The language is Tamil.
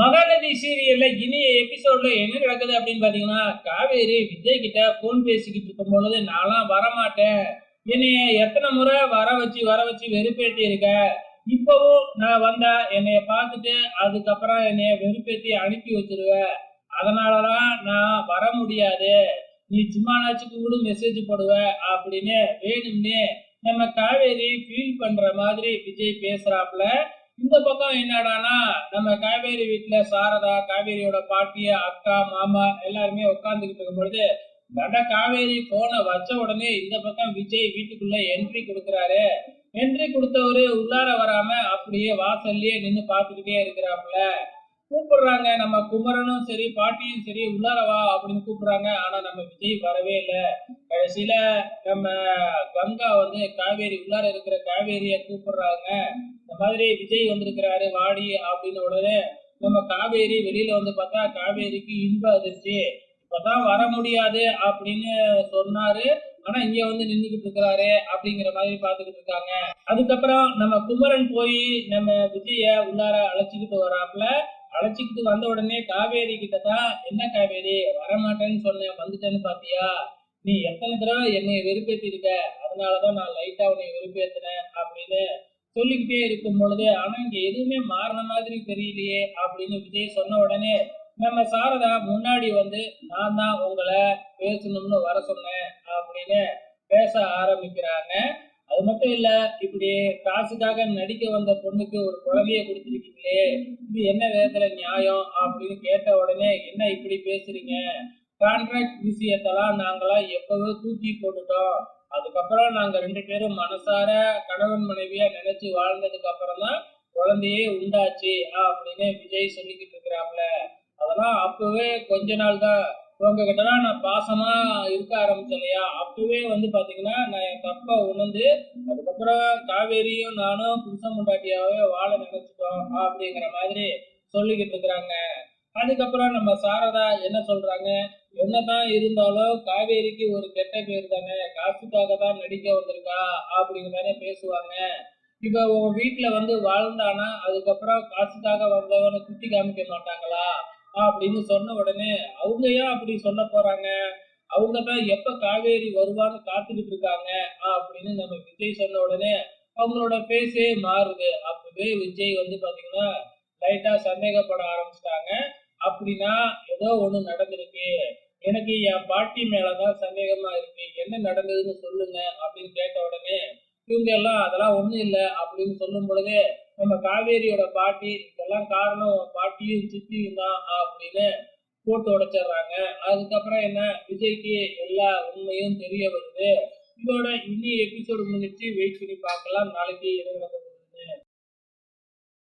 மகாநதி சீரியல்ல இனிய எபிசோட்ல என்ன நடக்குது அப்படின்னு பாத்தீங்கன்னா காவேரி விஜய் கிட்ட போன் பேசிக்கிட்டு இருக்கும் பொழுது நான்லாம் வரமாட்டேன். என்னைய எத்தனை முறை வர வச்சு வர வச்சு வெறுப்பேற்றி இருக்க இப்பவும் நான் வந்தா என்னைய பார்த்துட்டு அதுக்கப்புறம் என்னைய வெறுப்பேத்தி அனுப்பி வச்சிருவ. அதனாலதான் நான் வர முடியாது. நீ சும்மானாச்சுக்கு கூட மெசேஜ் போடுவ அப்படின்னு வேணும்னே நம்ம காவேரி ஃபீல் பண்ற மாதிரி விஜய் பேசுறாப்புல. இந்த பக்கம் என்னடானா நம்ம காவேரி வீட்டுல சாரதா காவேரியோட பாட்டிய அக்கா மாமா எல்லாருமே உட்கார்ந்துகிட்டு இருக்கும் பொழுது காவேரி போனை வச்ச உடனே இந்த பக்கம் விஜய் வீட்டுக்குள்ள என்ட்ரி கொடுக்கறாரு. என்ட்ரி கொடுத்தவரு உள்ளார வராம அப்படியே வாசல்லயே நின்னு பாத்துக்கிட்டே இருக்கிறாப்புல. கூப்பிடுறாங்க. நம்ம குமரனும் சரி பாட்டியும் சரி உள்ளார வா அப்படின்னு கூப்பிடுறாங்க. ஆனா நம்ம விஜய் வரவே இல்லை. கடைசியில நம்ம கங்கா வந்து காவேரி உள்ளார இருக்கிற காவேரிய கூப்பிடுறாங்க. இந்த மாதிரி விஜய் வந்திருக்கிறாரு வாடி அப்படின்னு உடனே நம்ம காவேரி வெளியில வந்து பார்த்தா காவேரிக்கு இன்ப அதிர்ச்சி. இப்பதான் வர முடியாது அப்படின்னு சொன்னாரு. ஆனா இங்க வந்து நின்னுகிட்டு இருக்கிறாரு அப்படிங்கிற மாதிரி பாத்துக்கிட்டு இருக்காங்க. அதுக்கப்புறம் நம்ம குமரன் போய் நம்ம விஜய உள்ளார அழைச்சிக்கிட்டு வராப்புல அழைச்சிக்கிட்டு வந்த உடனே காவேரி கிட்ட தான் என்ன காவேரி வரமாட்டேன்னு சொன்னேன் வந்துட்டேன்னு பாத்தியா? நீ எத்தனை தடவை என்னை வெறுப்பேத்திருக்க? அதனாலதான் நான் லைட்டா உன்னை வெறுப்பேத்தினேன் அப்படின்னு சொல்லிக்கிட்டே இருக்கும் பொழுது ஆனா இங்க எதுவுமே மாறின மாதிரி தெரியலையே அப்படின்னு விஜய் சொன்ன உடனே நம்ம சாரதா முன்னாடி வந்து நான் தான் உங்களை பேசணும்னு வர சொன்னேன் அப்படின்னு பேச ஆரம்பிக்கிறாங்க. அது மட்டும் இல்ல இப்படி காசுக்காக நடிக்க வந்த பொண்ணுக்கு ஒரு குழந்தைய கொடுத்துருக்கீங்களே இது என்ன விதத்துல நியாயம் அப்படின்னு கேட்ட உடனே என்ன இப்படி பேசுறீங்க? கான்ட்ராக்ட் விஷயத்தெல்லாம் நாங்களாம் எப்பவோ தூக்கி போட்டுட்டோம். அதுக்கப்புறம் நாங்க ரெண்டு பேரும் மனசார கணவன் மனைவியா நினைச்சு வாழ்ந்ததுக்கு அப்புறம் தான் குழந்தையே உண்டாச்சு அப்படின்னு விஜய் சொல்லிக்கிட்டு இருக்கிறாப்ல. அதெல்லாம் அப்பவே கொஞ்ச நாள் தான் உங்ககிட்டலாம் நான் பாசமா இருக்க ஆரம்பிச்சேன் இல்லையா அப்பவே வந்து பாத்தீங்கன்னா நான் என் தப்ப உணர்ந்து அதுக்கப்புறம் காவேரியும் நானும் புருஷன் முண்டாட்டியாவே வாழ நினைச்சிட்டோம் அப்படிங்கிற மாதிரி சொல்லிக்கிட்டு இருக்கிறாங்க. அதுக்கப்புறம் நம்ம சாரதா என்ன சொல்றாங்க? என்னதான் இருந்தாலும் காவேரிக்கு ஒரு கெட்ட பேர் தானே காசுக்காக தான் நடிக்க வந்திருக்கா அப்படிங்கிற மாதிரி பேசுவாங்க. இப்ப உங்க வீட்டுல வந்து வாழ்ந்தானா அதுக்கப்புறம் காசுக்காக வந்தவனை குத்தி காமிக்க மாட்டாங்களா? அப்படின்னு சொன்ன உடனே அவங்க ஏன் அப்படி சொல்ல போறாங்க? அவங்க தான் எப்ப காவேரி வருவான்னு காத்துக்கிட்டு இருக்காங்க? அப்படின்னு நம்ம விஜய் சொன்ன உடனே அவங்களோட பேசே மாறுது. அப்பவே விஜய் வந்து பாத்தீங்கன்னா லைட்டா சந்தேகப்பட ஆரம்பிச்சிட்டாங்க. அப்படின்னா ஏதோ ஒண்ணு நடந்திருக்கு. எனக்கு என் பாட்டி மேலதான் சந்தேகமா இருக்கு. என்ன நடந்ததுன்னு சொல்லுங்க. அப்படின்னு கேட்ட உடனே இவங்க எல்லாம் அதெல்லாம் ஒண்ணும் இல்லை. அப்படின்னு சொல்லும் பொழுது நம்ம காவேரியோட பாட்டி இதெல்லாம் காரணம் பாட்டியும் சித்தியும் தான் அப்படின்னு போட்டு உடைச்சிடுறாங்க. அதுக்கப்புறம் என்ன? விஜய்க்கு எல்லா உண்மையும் தெரிய வருது. இதோட இனி எபிசோடு முடிச்சு வெயிட் பண்ணி பார்க்கலாம். நாளைக்கு இரவு